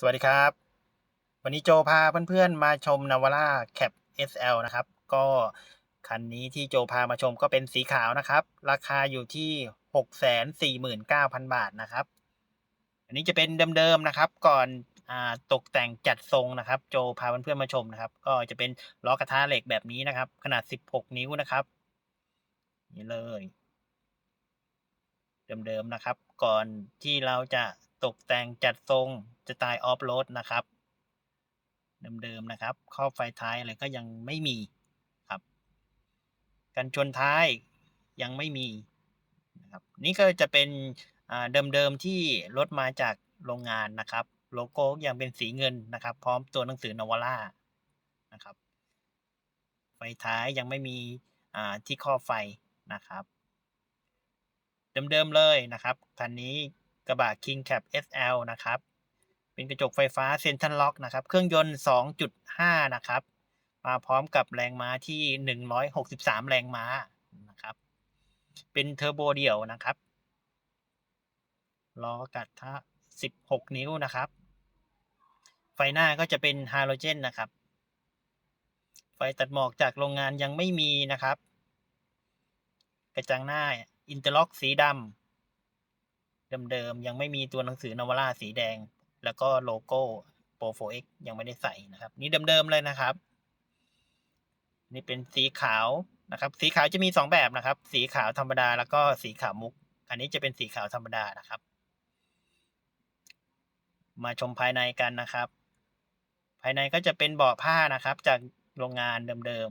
สวัสดีครับ วันนี้โจพาเพื่อนๆมาชมนาวาร่าแคป SL นะครับ ก็คันนี้ที่โจพามาชมก็เป็นสีขาวนะครับ ราคาอยู่ที่ 649,000 บาทนะครับ อันนี้จะเป็นเดิมๆนะครับ ก่อนอตกแต่งจัดทรงนะครับ โจพาเพื่อนๆมาชมนะครับ ก็จะเป็นล้อกระทะเหล็กแบบนี้นะครับ ขนาด 16 นิ้วนะครับ นี่เลย เดิมๆนะครับ ก่อนที่เราจะ ตกแต่งจัดทรงสไตล์ออฟโรดนะครับ เดิมๆนะครับครอบไฟท้ายอะไรก็ยังไม่มีครับ กันชนท้ายยังไม่มีนะครับนี่ก็จะเป็นเดิมๆที่รถมาจากโรงงานนะครับ โลโก้ยังเป็นสีเงินนะครับ พร้อมตัวหนังสือนวาร่านะครับ ไฟท้ายยังไม่มีที่ครอไฟนะครับ เดิมๆเลยนะครับคันนี้ กระบะ King Cap SL นะครับ เป็นกระจกไฟฟ้าเซนทรัลล็อกนะครับ เครื่องยนต์ 2.5 นะครับ มาพร้อมกับแรงม้าที่ 163 แรงม้านะครับ เป็นเทอร์โบเดี่ยวนะครับล้อกระทะ16 นิ้วนะครับ ไฟหน้าก็จะเป็นฮาโลเจนนะครับ ไฟตัดหมอกจากโรงงานยังไม่มีนะครับ กระจังหน้าอินเตอร์ล็อกสีดำ เดิมๆยังไม่มีตัวหนังสือนวาร่าสีแดง แล้วก็โลโก้ Pro 4X ยังไม่ได้ใส่นะครับ นี่เดิมๆเลยนะครับ นี่เป็นสีขาวนะครับ สีขาวจะมีสองแบบนะครับ สีขาวธรรมดาแล้วก็สีขาวมุก อันนี้จะเป็นสีขาวธรรมดานะครับ มาชมภายในกันนะครับ ภายในก็จะเป็นเบาะผ้านะครับ จากโรงงานเดิม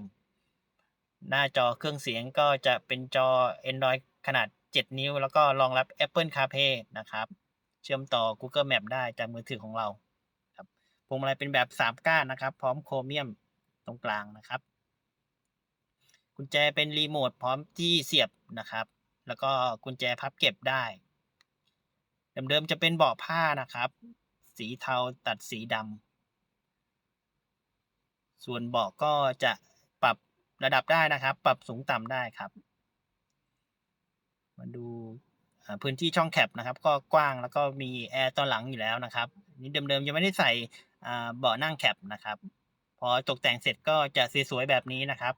ๆหน้าจอเครื่องเสียงก็จะเป็นจอ Android ขนาด 7 นิ้ว แล้วก็รองรับ Apple CarPlay นะครับ เชื่อมต่อ Google Map ได้จากมือถือของเราครับพวงมาลัยเป็นแบบ 3 ก้านนะครับ พร้อมโครเมียมตรงกลางนะครับ กุญแจเป็นรีโมทพร้อมที่เสียบนะครับ แล้วก็กุญแจพับเก็บได้ เดิมๆจะเป็นเบาะผ้านะครับ สีเทาตัดสีดำส่วนเบาะก็จะปรับระดับได้นะครับ ปรับสูงต่ำได้ครับ มาดูพื้นที่ช่องแคปนะครับ ก็กว้างแล้วก็มีแอร์ตอนหลังอยู่แล้วนะครับนี่เดิมๆยังไม่ได้ใส่เบาะนั่งแคปนะครับ พอตกแต่งเสร็จก็จะสวยๆแบบนี้นะครับ